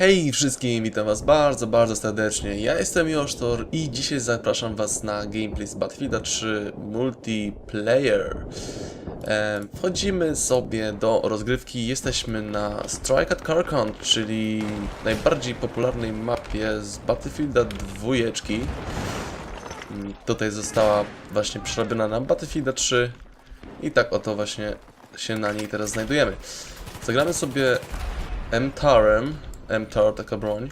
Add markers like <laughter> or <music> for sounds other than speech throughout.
Hej wszystkim, witam was bardzo, bardzo serdecznie. Ja jestem Josztor i dzisiaj zapraszam was na gameplay z Battlefielda 3 Multiplayer. Wchodzimy sobie do rozgrywki, jesteśmy na Strike at Carcon, czyli najbardziej popularnej mapie z Battlefielda 2. Mm, Tutaj została właśnie przerobiona na Battlefielda 3 i tak oto właśnie się na niej teraz znajdujemy. Zagramy sobie M-Tarem. M-Tar, taka broń.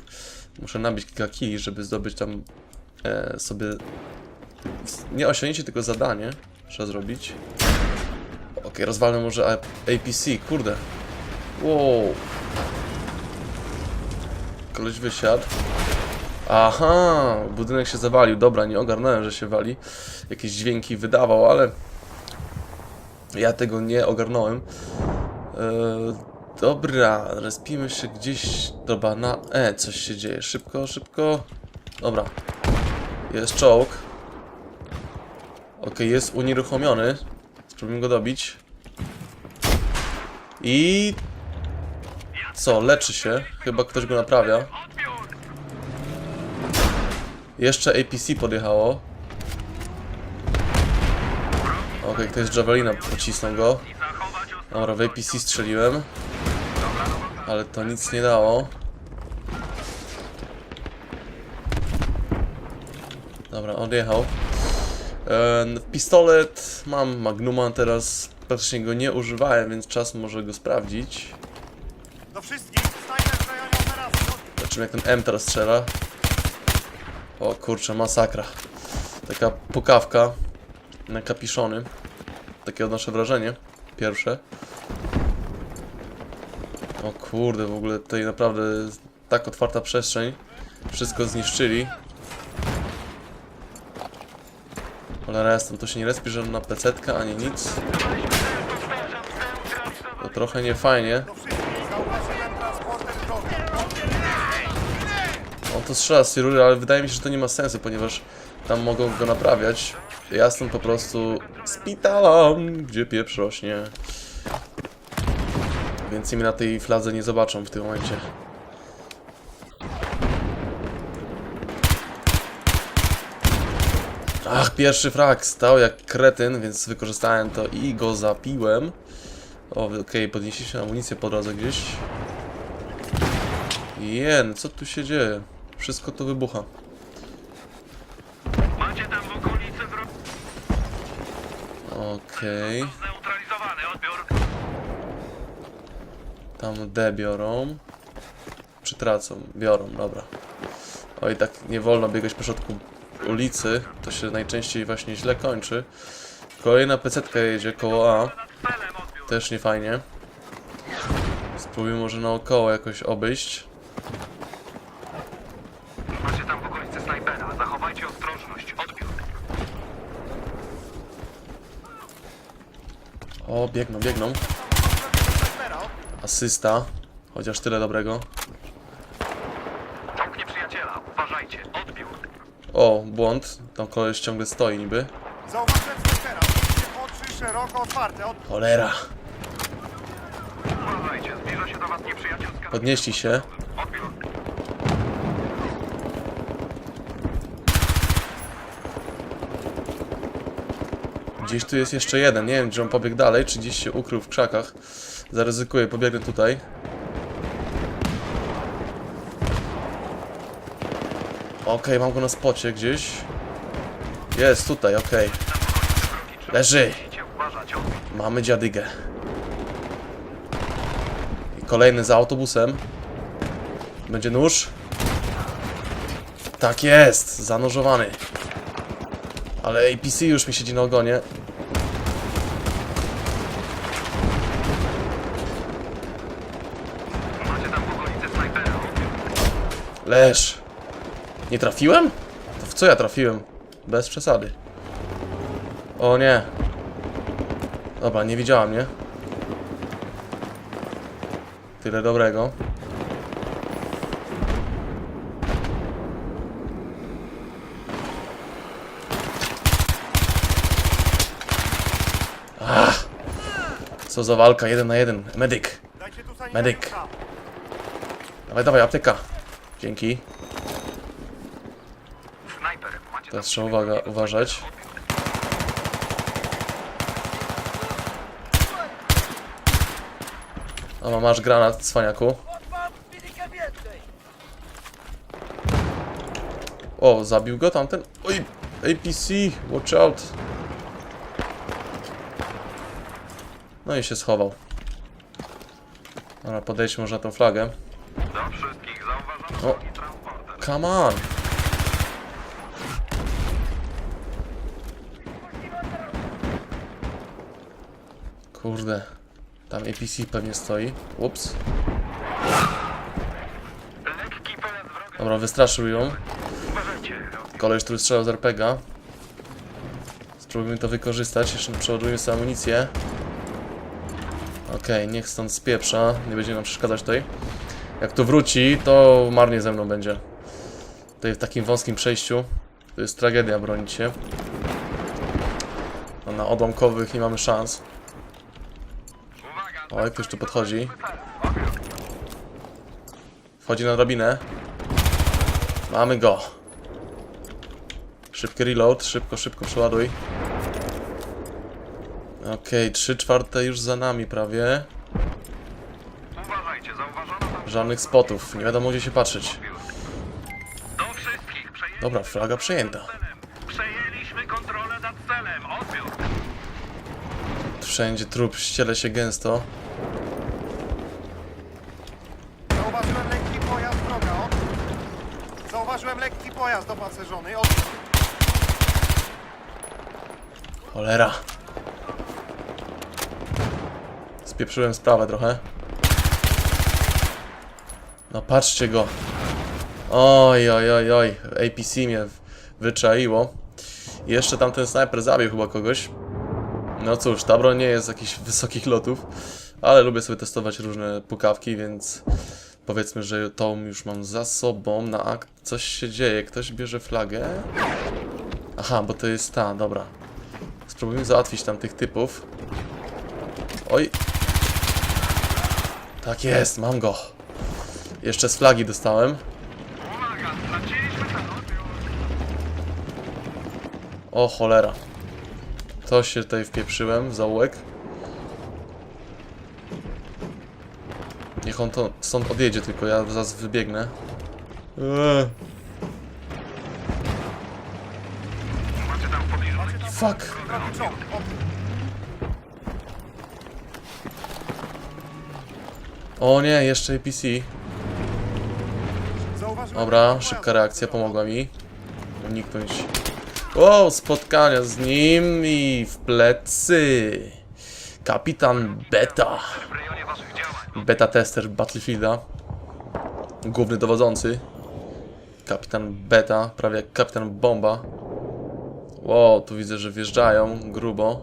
Muszę nabić kilka kili, żeby zdobyć tam e, sobie... Nie osiągnięcie, tylko zadanie. Trzeba zrobić. Okej, rozwalę może APC, kurde. Wow. Koleś wysiadł. Aha, budynek się zawalił. Dobra, nie ogarnąłem, że się wali. Jakieś dźwięki wydawał, ale ja tego nie ogarnąłem. Eee, dobra, respimy się gdzieś. Dobra, na E coś się dzieje. Szybko, szybko. Dobra. Jest czołg. Ok, jest unieruchomiony. Spróbujmy go dobić. I... Co, leczy się. Chyba ktoś go naprawia. Jeszcze APC podjechało. Okej, ktoś z Javelina pocisnął go. Dobra, w APC strzeliłem. Ale to nic nie dało. Dobra, odjechał. Em, pistolet mam Magnuma teraz. Praktycznie go nie używałem, więc czas może go sprawdzić. Do wszystkich! Snajper w rejonie operacji! Zobaczymy jak ten M teraz strzela. O kurczę, masakra. Taka pukawka na kapiszony. Takie odnoszę wrażenie. Pierwsze. O kurde, w ogóle tutaj naprawdę tak otwarta przestrzeń. Wszystko zniszczyli. Cholera jestem, to się nie respi żadna pecetka, ani nic. To trochę nie fajnie. Do wszystkich! Zauważyłem transporter drogi! On to strzela z Sirury, ale wydaje mi się, że to nie ma sensu, ponieważ tam mogą go naprawiać. Ja jestem po prostu spitalam, gdzie pieprz rośnie. Więcej mnie na tej fladze nie zobaczą w tym momencie. Ach, pierwszy frag stał jak kretyn, więc wykorzystałem to i go zapiłem. O, okej, podnieśliście amunicję po drodze gdzieś. Jen, co tu się dzieje? Wszystko to wybucha. Macie tam w okolicy Okej. zneutralizowany, odbiór. Tam D biorą. Czy tracą? Biorą, dobra. Oj, tak nie wolno biegać po środku ulicy. To się najczęściej właśnie źle kończy. Kolejna pecetka jedzie koło A. Też nie fajnie. Spróbujmy może naokoło jakoś obejść. Macie tam w okolicy snajpera. Zachowajcie ostrożność, odbiór. O, biegną, biegną. Asysta. Chociaż tyle dobrego. Czołg nieprzyjaciela. Uważajcie, odbiór. O, błąd. Tam koleś ciągle stoi niby. Oczy szeroko otwarte! Od... Cholera. Uważajcie, zbliża się do was nieprzyjacielska... Podnieśli się. Odbiór. Gdzieś tu jest jeszcze jeden. Nie wiem, czy on pobiegł dalej, czy gdzieś się ukrył w krzakach. Zaryzykuję, pobiegnę tutaj. Okej, mam go na spocie gdzieś. Jest tutaj, okej. Leży. Uważać, odbiór. Mamy dziadygę. I kolejny za autobusem. Będzie nóż. Tak jest, zanożowany. Ale APC już mi siedzi na ogonie. Macie tam w okolicy snajpera, odbiór. Leż. Nie trafiłem? To w co ja trafiłem? Bez przesady. O nie. Dobra, nie widziałam, nie? Tyle dobrego. Ach. Co za walka, jeden na jeden. Medyk. Medyk. Dawaj, dawaj, apteka. Dzięki. Teraz trzeba uwaga, uważać. O, masz granat, cwaniaku. O, zabił go tamten. Oj, APC, watch out. No i się schował. Dobra, podejdźmy może na tą flagę. Come on! Kurde. Tam APC pewnie stoi. Ups. Dobra, wystraszył ją. Uważajcie. Koleś, który strzelał z RPGa. Spróbujmy to wykorzystać. Jeszcze przeładujmy sobie amunicję. Okej, niech stąd spieprza. Nie będzie nam przeszkadzać tutaj. Jak tu wróci, to marnie ze mną będzie. Tutaj w takim wąskim przejściu. To jest tragedia bronić się. No, na odłamkowych nie mamy szans. Oj, ktoś tu podchodzi. Wchodzi na drabinę. Mamy go. Szybki reload, szybko, szybko przeładuj. Okej, trzy czwarte już za nami prawie. Żadnych spotów, nie wiadomo gdzie się patrzeć. Dobra, flaga przejęta. Przejęliśmy kontrolę nad celem. Odbiór. Wszędzie trup ściele się gęsto. Zauważyłem lekki pojazd wroga. O. Zauważyłem lekki pojazd opancerzony. Od... Cholera. Spieprzyłem sprawę trochę. No patrzcie go. Oj, oj, oj, oj. APC mnie wyczaiło. Jeszcze tamten snajper zabił chyba kogoś. No cóż, ta broń nie jest jakichś wysokich lotów, ale lubię sobie testować różne pukawki, więc powiedzmy, że tą już mam za sobą na akt. Coś się dzieje, ktoś bierze flagę. Aha, bo to jest ta, dobra. Spróbujmy załatwić tam tych typów. Oj. Tak jest, mam go. Jeszcze z flagi dostałem. Uwaga, straciliśmy cel. Odbiór. O cholera. To się tutaj wpieprzyłem w zaułek. Niech on to stąd odjedzie tylko, ja zaraz wybiegnę. Eee, fuck. O nie, jeszcze APC. Dobra, szybka reakcja pomogła mi uniknąć o, spotkania z nim i w plecy. Kapitan Beta. Beta tester Battlefielda. Główny dowodzący. Kapitan Beta, prawie jak kapitan Bomba. Wow, tu widzę, że wjeżdżają grubo.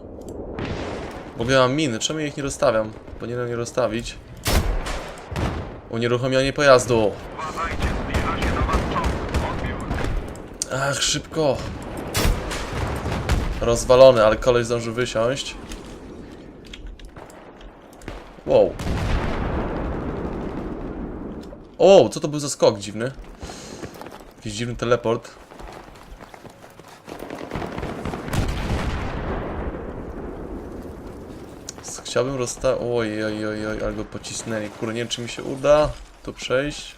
W ogóle mam miny, czemu ich nie rozstawiam? Powinienem je rozstawić. Unieruchomienie pojazdu. Ach, szybko. Rozwalony, ale koleś zdążył wysiąść. Wow. O, co to był za skok dziwny? Jakiś dziwny teleport. Chciałbym rozstawić... Oj, oj, oj, oj, ale go pocisnęli. Kurde, nie wiem, czy mi się uda tu przejść.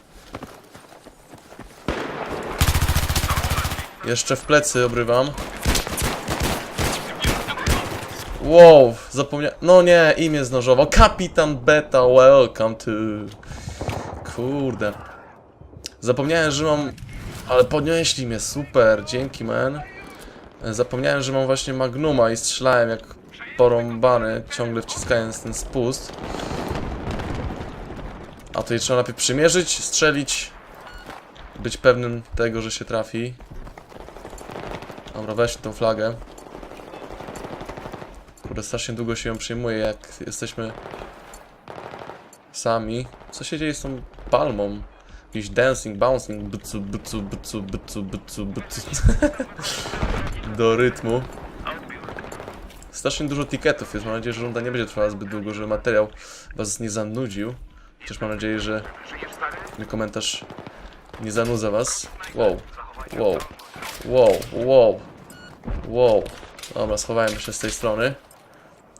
Jeszcze w plecy obrywam. Wow, zapomniałem. No nie, imię znożowo. Kapitan Beta, welcome to. Kurde. Zapomniałem, że mam. Ale podnieśli mnie, super, dzięki man. Zapomniałem, że mam właśnie Magnuma i strzelałem jak porąbany, ciągle wciskając ten spust. A tutaj trzeba najpierw przymierzyć, strzelić. Być pewnym tego, że się trafi. Dobra, weźmy tą flagę. Kurde, strasznie długo się ją przyjmuje, jak jesteśmy sami. Co się dzieje z tą palmą? Jakiś dancing, bouncing, bucu, bucu, bucu, bucu, bucu, bucu. <laughs> Do rytmu. Strasznie dużo tiketów jest, mam nadzieję, że runda nie będzie trwała zbyt długo, żeby materiał was nie zanudził. Też mam nadzieję, że mój komentarz nie zanudza was. Wow, wow, wow, wow, wow. Dobra, schowajmy się z tej strony.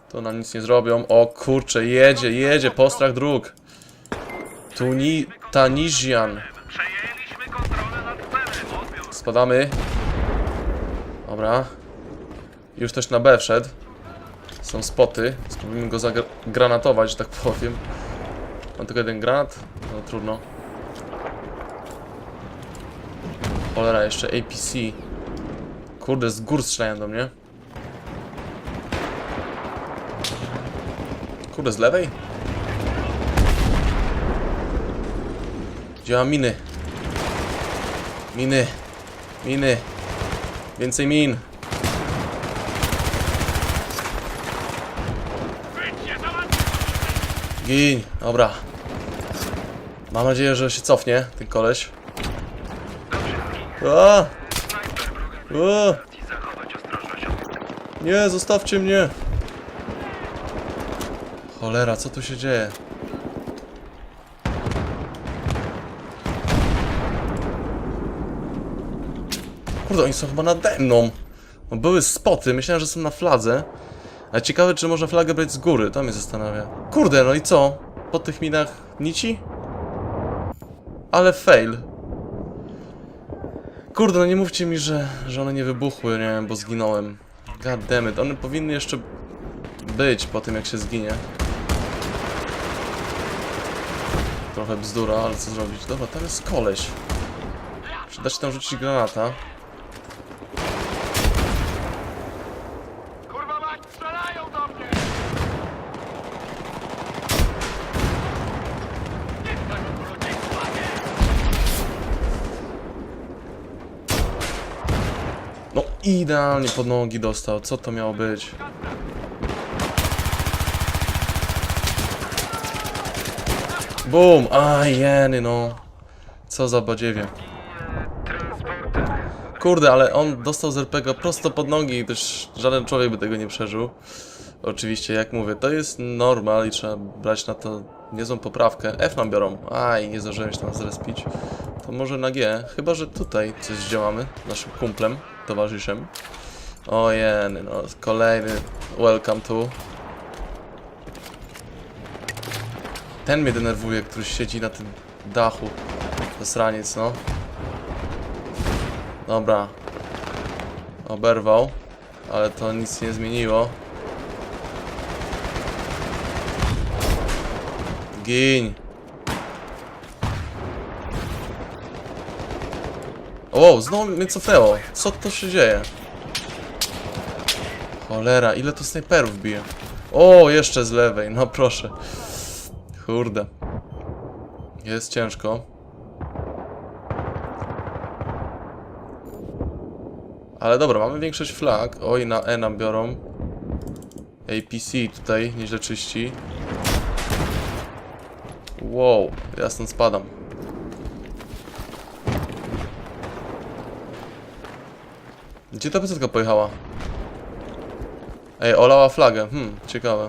To nam nic nie zrobią. O kurczę, jedzie, jedzie, postrach dróg. Tuni... Odbiór. Spadamy. Dobra. Już też na B wszedł. Są spoty. Spróbujmy go zagranatować, że tak powiem. Mam tylko jeden granat? No trudno. Cholera, jeszcze APC. Kurde, z gór strzelają do mnie. Kurde, z lewej? Gdzie mam miny? Miny. Miny. Więcej min. Gin. Dobra. Mam nadzieję, że się cofnie ten koleś. A! A! Nie, zostawcie mnie! Cholera, co tu się dzieje? Kurde, oni są chyba nade mną. No, były spoty, myślałem, że są na fladze. Ale ciekawe, czy można flagę brać z góry, to mnie zastanawia. Kurde, no i co? Po tych minach nici? Ale fail. Kurde, no nie mówcie mi, że, że one nie wybuchły, nie wiem, bo zginąłem. God damn it, one powinny jeszcze być po tym, jak się zginie. Trochę bzdura, ale co zrobić? Dobra, tam jest koleś. Czy da się tam rzucić granata? Kurwa mać, strzelają do mnie! No idealnie pod nogi dostał, co to miało być? Bum! Aj, jeny no. Co za badziewie. Kurde, ale on dostał z RPG prosto pod nogi też żaden człowiek by tego nie przeżył. Oczywiście, jak mówię, to jest normal i trzeba brać na to niezłą poprawkę. F nam biorą. Aj, nie zdążyłem się tam zrespić. To może na G, chyba że tutaj coś zdziałamy z naszym kumplem, towarzyszem. O jeny, no kolejny welcome to. Ten mnie denerwuje, który siedzi na tym dachu. Zasraniec, no. Dobra. Oberwał. Ale to nic nie zmieniło. Gin. O, znowu mnie cofnęło. Co to się dzieje? Cholera, ile to snajperów bije? O, jeszcze z lewej, no proszę. Kurde. Jest ciężko. Ale dobra, mamy większość flag. Oj, na E nam biorą. APC tutaj nieźle czyści. Wow, ja stąd spadam. Gdzie ta piosenka pojechała? Ej, olała flagę. Hmm, ciekawe.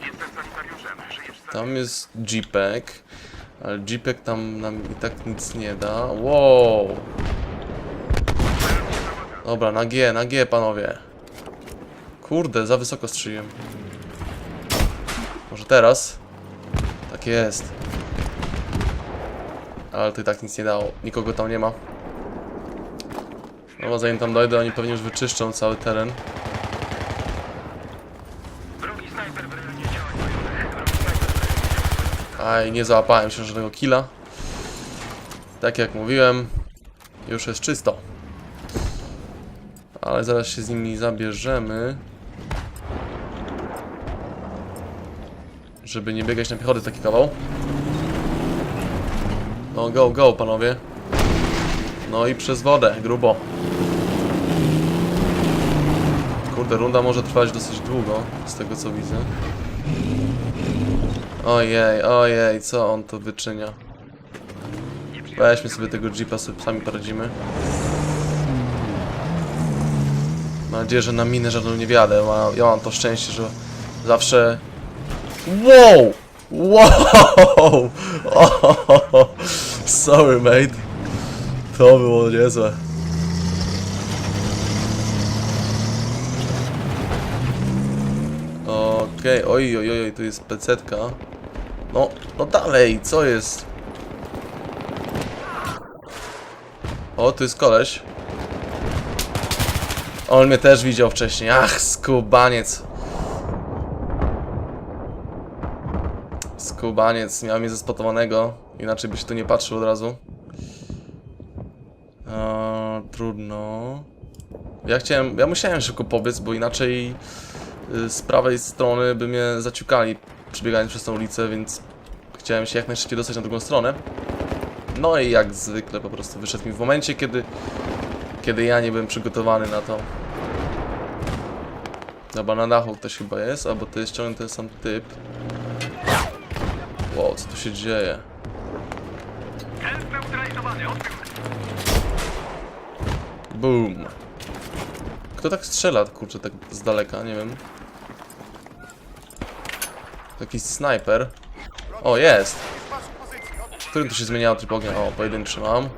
Jestem sanitariuszem. Żyjesz, stary? Tam jest jeepek. Ale jeepek tam nam i tak nic nie da. Wow. Dobra, na G, na G, panowie. Kurde, za wysoko strzeliłem. Może teraz? Tak jest. Ale to i tak nic nie dało. Nikogo tam nie ma. No zanim tam dojdę, oni pewnie już wyczyszczą cały teren. Wrogi snajper w rejonie działań bojowych. Wrogi snajper w rejonie Aj, nie załapałem się żadnego killa. Tak jak mówiłem, już jest czysto. Ale zaraz się z nimi zabierzemy. Żeby nie biegać na piechotę taki kawał. No go, go panowie. No i przez wodę, grubo. Kurde, runda może trwać dosyć długo, z tego co widzę. Ojej, ojej, co on tu wyczynia? Weźmy sobie tego jeepa, sobie sami poradzimy. Mam nadzieję, że na minę żadną nie wjadę. Ma- Ja mam to szczęście, że zawsze... Wow! Wow! Oh, <laughs> sorry, mate. To było niezłe. Okej, oj, oj, oj, tu jest pecetka. No, no dalej, co jest? O, tu jest koleś. On mnie też widział wcześniej. Ach, skubaniec. Skubaniec, miał mnie zespotowanego. Inaczej by się tu nie patrzył od razu. Eee, trudno. Ja chciałem, ja musiałem szybko pobiec, bo inaczej y, z prawej strony by mnie zaciukali przebiegając przez tą ulicę, więc chciałem się jak najszybciej dostać na drugą stronę. No i jak zwykle po prostu wyszedł mi w momencie, kiedy, kiedy ja nie byłem przygotowany na to. Dobra, na dachu ktoś chyba jest, albo to jest ciągle ten sam typ. Wow, co tu się dzieje? Boom. Kto tak strzela, kurczę, tak z daleka, nie wiem. Jakiś snajper. O, jest! Którym tu się zmieniało tryb ognia? O, pojedynczy mam.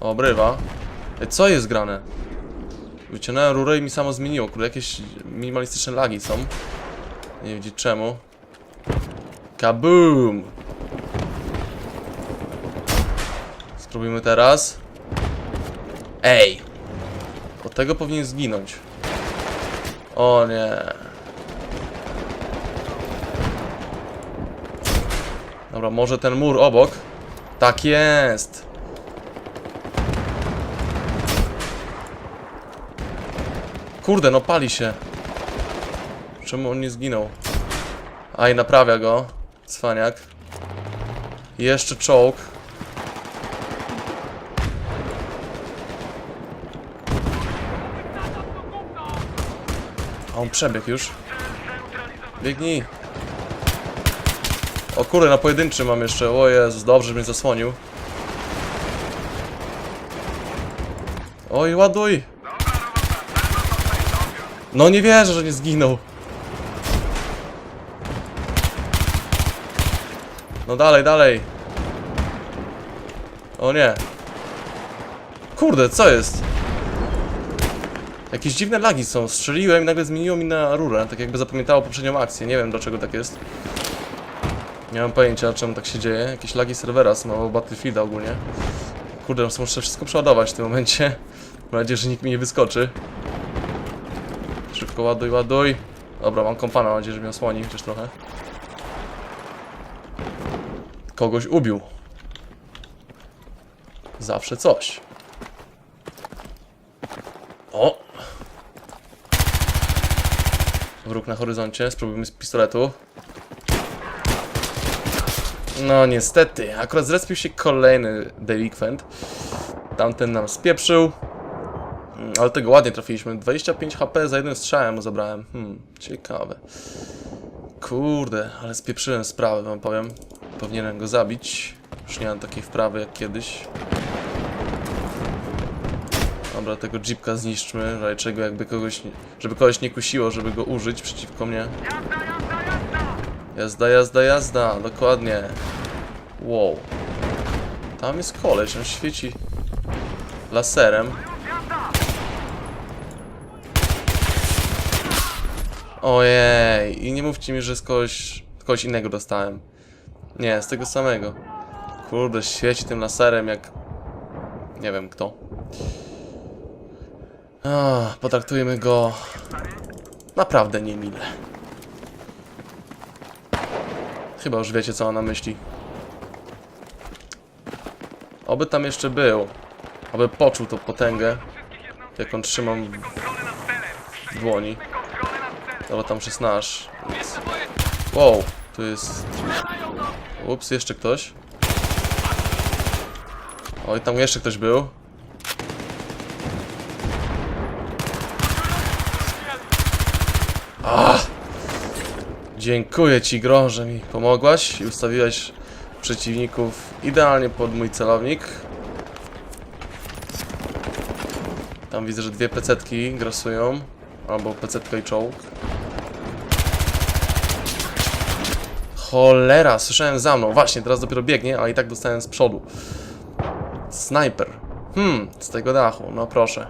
O, Obrywa. Ej, co jest grane? Wyciągnąłem rurę i mi samo zmieniło. Kurde, jakieś minimalistyczne lagi są. Nie wiedzieć czemu. Kaboom! Spróbujmy teraz. Ej! Od tego powinien zginąć. O nie. Dobra, może ten mur obok? Tak jest! Kurde, no pali się. Czemu on nie zginął? Aj, naprawia go. Cwaniak. Jeszcze czołg. A on przebiegł już. Biegnij. O kurde, na pojedynczy mam jeszcze. O Jezus, dobrze, mnie zasłonił. Oj, ładuj! No nie wierzę, że nie zginął. No dalej, dalej. O nie. Kurde, co jest? Jakieś dziwne lagi są. Strzeliłem i nagle zmieniło mi na rurę. Tak jakby zapamiętało poprzednią akcję. Nie wiem dlaczego tak jest. Nie mam pojęcia czemu tak się dzieje. Jakieś lagi serwera są albo Battlefielda ogólnie. Kurde, muszę wszystko przeładować w tym momencie. Mam nadzieję, że nikt mi nie wyskoczy. Szybko ładuj, ładuj. Dobra, mam kompana, mam nadzieję, że mnie osłoni chociaż trochę. Kogoś ubił. Zawsze coś. Wróg na horyzoncie, spróbujmy z pistoletu. No niestety, akurat zrespił się kolejny delikwent. Tamten nam spieprzył. Mm, Ale tego ładnie trafiliśmy. 25 HP za jednym strzałem zabrałem. Hmm, ciekawe. Kurde, ale spieprzyłem sprawę, wam powiem. Powinienem go zabić. Już nie mam takiej wprawy jak kiedyś. Dobra, tego jeepka zniszczmy, raczej czego jakby kogoś, żeby kogoś nie kusiło, żeby go użyć przeciwko mnie. Jazda, jazda, jazda! Dokładnie. Wow. Tam jest koleś, on świeci laserem. Ojej, i nie mówcie mi, że z kogoś, kogoś innego dostałem. Nie, z tego samego. Kurde, świeci tym laserem jak... Nie wiem kto. Ah, potraktujmy go... Naprawdę niemile. Chyba już wiecie, co mam na myśli. Oby tam jeszcze był. Oby poczuł tą potęgę, jak on trzymam w, dłoni. Dobra, tam 16. Więc... Wow, tu jest... Ups, jeszcze ktoś. Oj, tam jeszcze ktoś był. Ah! Dziękuję ci, Gro, że mi pomogłaś i ustawiłaś przeciwników idealnie pod mój celownik. Tam widzę, że dwie pecetki grasują. Albo pecetka i czołg. Cholera, słyszałem za mną. Właśnie, teraz dopiero biegnie, ale i tak dostałem z przodu. Snajper. Hmm, z tego dachu, no proszę.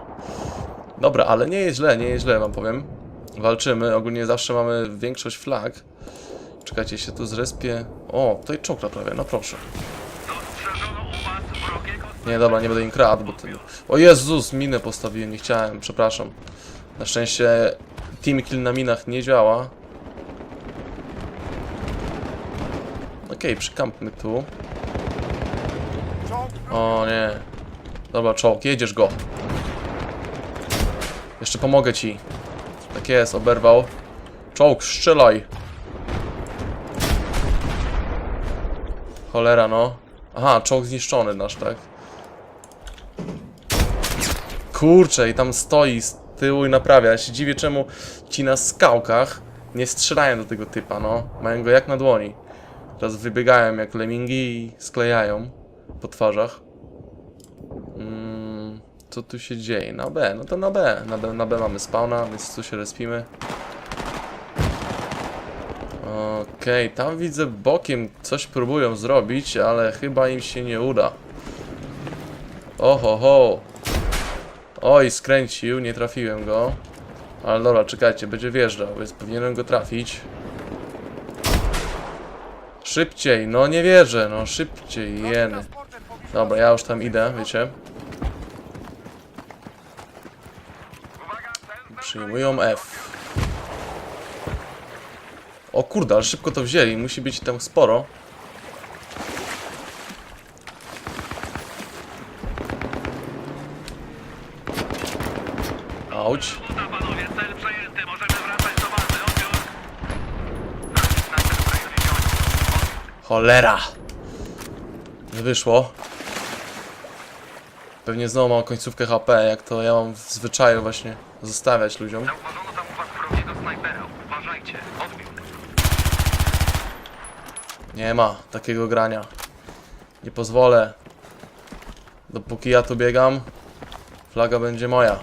Dobra, ale nie jest źle, nie jest źle, wam powiem. Walczymy, ogólnie zawsze mamy większość flag. Czekajcie, się tu zrespie. O, tutaj czokla prawie, no proszę. Nie, dobra, nie będę im kradł, bo to... O Jezus, minę postawiłem, nie chciałem, przepraszam. Na szczęście team kill na minach nie działa. Okej, przykampmy tu. O nie. Dobra, czołg, jedziesz go. Jeszcze pomogę ci. Tak jest, oberwał. Czołg, strzelaj. Cholera, no. Aha, czołg zniszczony nasz, tak? Kurczę, i tam stoi z tyłu i naprawia. Ja się dziwię, czemu ci na skałkach nie strzelają do tego typa, no. Mają go jak na dłoni. Teraz wybiegają jak lemingi i sklejają po twarzach. Co tu się dzieje? Na B, no to na B. Na B, na B mamy spawna, więc tu się respimy. Okej, tam widzę bokiem coś próbują zrobić, ale chyba im się nie uda. Oho, ho. Oj, skręcił, nie trafiłem go. Ale dobra, czekajcie, będzie wjeżdżał, więc powinienem go trafić. Szybciej, no nie wierzę, no szybciej, jeny. Dobra, ja już tam idę, wiecie. Przyjmują F. O kurde, ale szybko to wzięli, musi być tam sporo. Auć. Uda panowie, cel przejęty, możemy wracać do bazy, odbiór. Snajper w rejonie działań. Cholera! Nie wyszło. Pewnie znowu mam końcówkę HP, jak to ja mam w zwyczaju właśnie zostawiać ludziom. Zauważono tam u was wrogiego snajpera. Uważajcie, odbiór. Nie ma takiego grania. Nie pozwolę. Dopóki ja tu biegam, flaga będzie moja.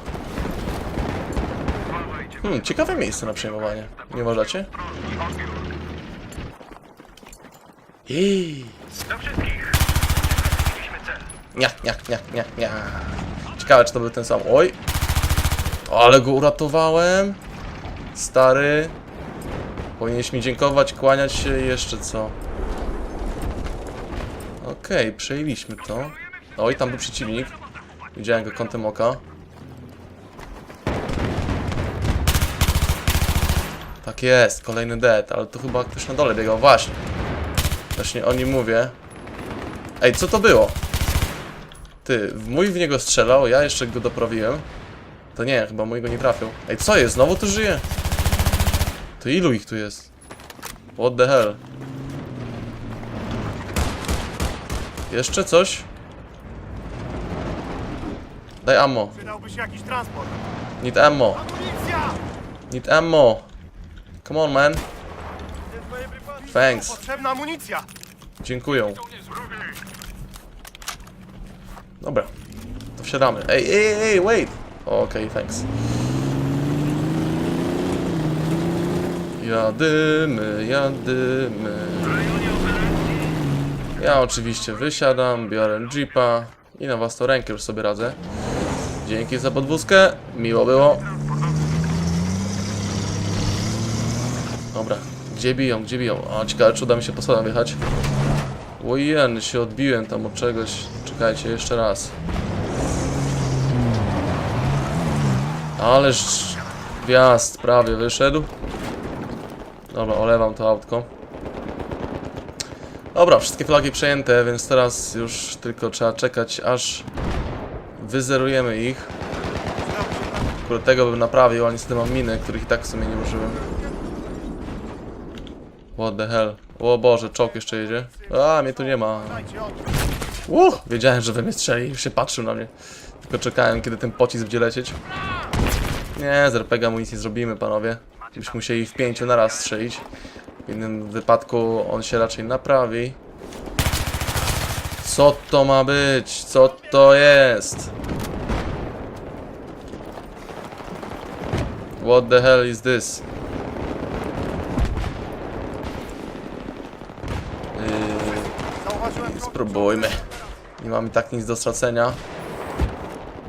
Uważajcie, Hmm, ciekawe miejsce na przejmowanie. Nie uważacie? odbiór. Jej. Do wszystkich. Nia, nia, nia, nia, nia. Ciekawe, czy to był ten sam. Oj. Ale go uratowałem. Stary. Powinieneś mi dziękować, kłaniać się i jeszcze co. Okej, przejęliśmy to. Oj, tam był przeciwnik. Widziałem go kątem oka. Tak jest, kolejny dead, ale to chyba ktoś na dole biegał. Właśnie. Właśnie o nim mówię. Ej, co to było? Ty, mój w niego strzelał, ja jeszcze go doprawiłem. To nie, chyba mój go nie trafił. Ej, co jest? Znowu tu żyje? To ilu ich tu jest? What the hell? Jeszcze coś? Daj ammo. przydałby się jakiś transport. Need ammo. Amunicja! Need ammo. Come on, man. Thanks. Potrzebna amunicja! Dziękuję. Dobra. To wsiadamy. Ej, ej, ej, wait! Okej, thanks. Jadymy, jadymy. Ja oczywiście wysiadam, biorę jeepa i na was to rękę już sobie radzę. Dzięki za podwózkę, miło było. Dobra, gdzie biją, gdzie biją? A ciekawe, czy uda mi się po schodach wjechać. Ojen, się odbiłem tam od czegoś. Czekajcie, jeszcze raz. Ależ wjazd prawie wyszedł. Dobra, olewam to autko. Dobra, wszystkie flagi przejęte, więc teraz już tylko trzeba czekać, aż wyzerujemy ich. Akurat tego bym naprawił, ale niestety mam miny, których i tak w sumie nie użyłem. What the hell? O Boże, czołg jeszcze jedzie. A, mnie tu nie ma. Uh, wiedziałem, że we mnie strzeli, już się patrzył na mnie. Tylko czekałem, kiedy ten pocisk będzie lecieć. Nie, z RPG mu nic nie zrobimy, panowie. Byśmy musieli w pięciu na raz strzelić. W innym wypadku on się raczej naprawi. Co to ma być? Co to jest? What the hell is this? Zauważyłem wrogi Spróbujmy. Nie mamy tak nic do stracenia.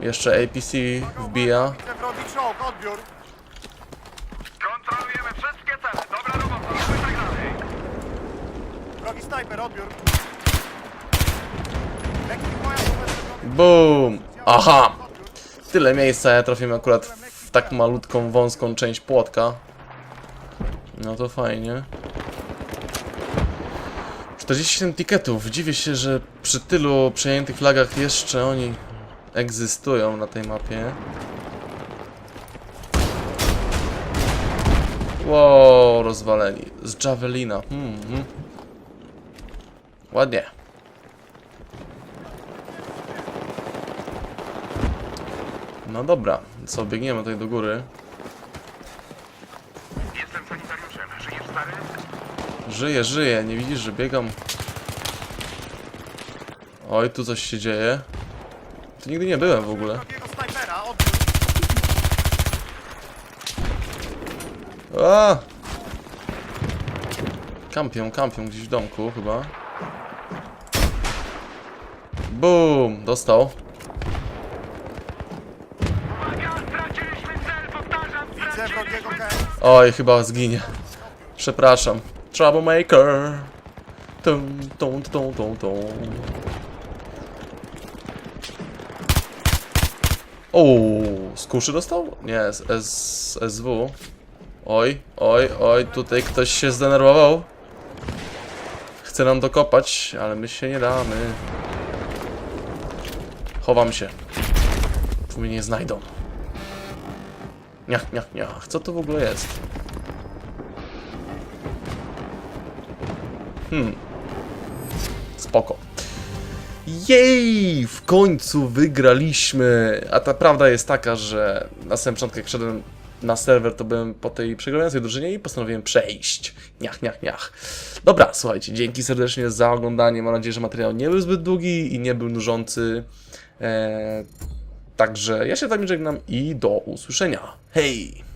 Jeszcze APC wbija. Kontrolujemy wszystkie cele. Dobra robota, tak dalej. Snajper, odbiór. Lekki pojazd uposażony. Boom! Aha! Tyle miejsca, ja trafiłem akurat w tak malutką, wąską część płotka. No to fajnie. 47 tiketów. Dziwię się, że przy tylu przejętych flagach jeszcze oni egzystują na tej mapie. Wow, rozwaleni. Z Javelina. Hmm, hmm. Ładnie. No dobra, co, biegniemy tutaj do góry. Jestem sanitariuszem. Żyjesz, stary? Żyję, żyję, nie widzisz, że biegam? Oj, tu coś się dzieje. Tu nigdy nie byłem w ogóle. A! Kampią, kampią gdzieś w domku chyba. Boom! Dostał. Oj, chyba zginie. Przepraszam. Troublemaker. Tum, tum, tum, tum, tum. O, z dostał? Nie, z S, SW. Oj, oj, oj, tutaj ktoś się zdenerwował. Chce nam dokopać, ale my się nie damy. Chowam się. Tu mnie nie znajdą. Niach, niach, niach. Co to w ogóle jest? Hmm. Spoko. Jej! W końcu wygraliśmy! A ta prawda jest taka, że na samym początku jak wszedłem na serwer, to byłem po tej przegrywającej drużynie i postanowiłem przejść. Niach, niach, niach. Dobra, słuchajcie, dzięki serdecznie za oglądanie. Mam nadzieję, że materiał nie był zbyt długi i nie był nużący. Eee, także ja się tam żegnam i do usłyszenia. Hej!